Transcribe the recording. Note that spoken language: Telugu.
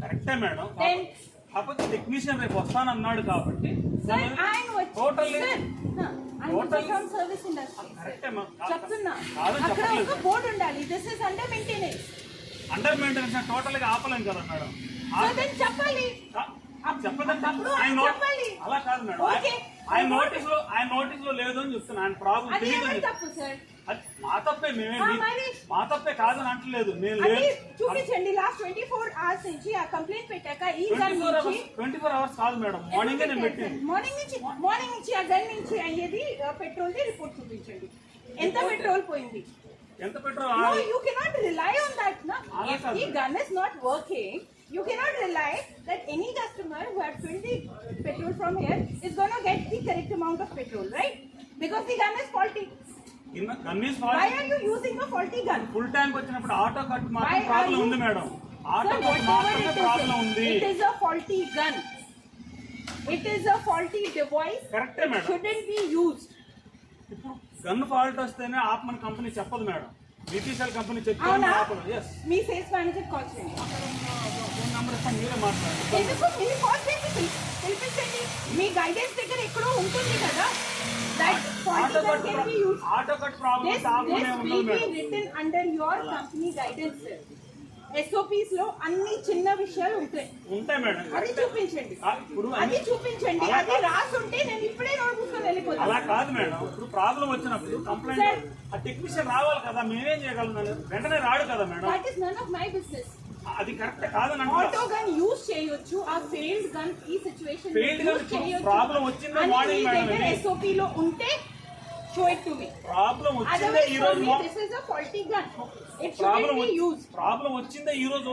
కరెక్టే మేడం. కాకపోతే టెక్నీషియన్ రేపు వస్తానన్నాడు కాబట్టి టోటల్లీ సర్వీస్ ఇండస్ట్రీ చెప్తున్నా. అక్కడ ఒక ఉండాలి. This is under maintenance under maintenance టోటల్గా ఆపలేం కదా మేడం. చెప్పాలి. చెప్పదంటే అలా కాదు మేడం. ఆయన నోటీస్లో ఆయన నోటీస్లో లేదు అని చెప్తున్నా. ఆయన ప్రాబ్లం మా తప్పే మేమే మీ- తప్పే కాదని అంటలేదు. నేను అది లేదు. చూపించండి లాస్ట్ ట్వంటీ ఫోర్ అవర్స్ నుంచి ఆ కంప్లైంట్ పెట్టాక ఈ గన్ నుంచి ట్వంటీ ఫోర్ అవర్స్ కాదు మేడం. మార్నింగ్ నేను పెట్టింది. మార్నింగ్ నుంచి మార్నింగ్ నుంచి ఆ గన్ నుంచి అయ్యేది పెట్రోల్ ది రిపోర్ట్ చూపించండి. ఎంత పెట్రోల్ పోయింది? ఎంత petrol No, you cannot rely on that. No? Ala If kaadu. the here is going to get the correct amount of petrol, right? Because the gun is faulty. Why are you using a faulty gun? Full tank వచ్చినప్పుడు ఆటో కట్ మాత్రం ప్రాబ్లం ఉంది మేడం ఆటో కట్ మాత్రమే it ప్రాబ్లం ఉంది is, it is a faulty gun. It is a faulty device. కరెక్టే మేడం shouldn't be used. ఇప్పుడు గన్ ఫాల్ట్ వస్తేనే ఆపమని కంపెనీ చెప్పదు మేడం బీపీసీఎల్ కంపెనీ అవునా? ఎస్ మీ సేల్స్ మేనేజర్ కాల్ చేయండి. ఫోన్ నెంబర్ ఇస్తాను మీరే మాట్లాడండి. ఎందుకు? మీరు కాల్ చేసి పిలి- పిలిపించండి. మీ గైడెన్స్ దగ్గర ఎక్కడో ఉంటుంది కదా. Company guidance, sir. SOPs లో అన్ని చిన్న విషయాలు ఉంటాయి. ఉంటాయి మేడం. అది. చూపించండి. అది చూపించండి. అది రాసి ఉంటే నేను ఇప్పుడే నోట్ పుస్తకం అలా వెళ్ళిపోతాను కాదు మేడం. ఇప్పుడు ప్రాబ్లం వచ్చినప్పుడు కంప్లైంట్ ఆ టెక్నీషియన్ రావాలి కదా మేమేం చేయగలం మేడం? వెంటనే రాడు కదా madam. That is none of my business అది కరెక్ట్ కాదని ఆటో అంటే గన్ యూజ్ చేయొచ్చు ఆ ఫెయిల్డ్ గన్ ఈ సిచువేషన్ Failed gun ఇప్పుడు problem వచ్చిందే? Morning, madam, ఇది. ఎస్ఓపి లో ఉంటే show it to me problem వచ్చిందే అదర్వైజ్ ఈ రోజు this is a faulty gun it problem should be used problem వచ్చిందే ఈ రోజు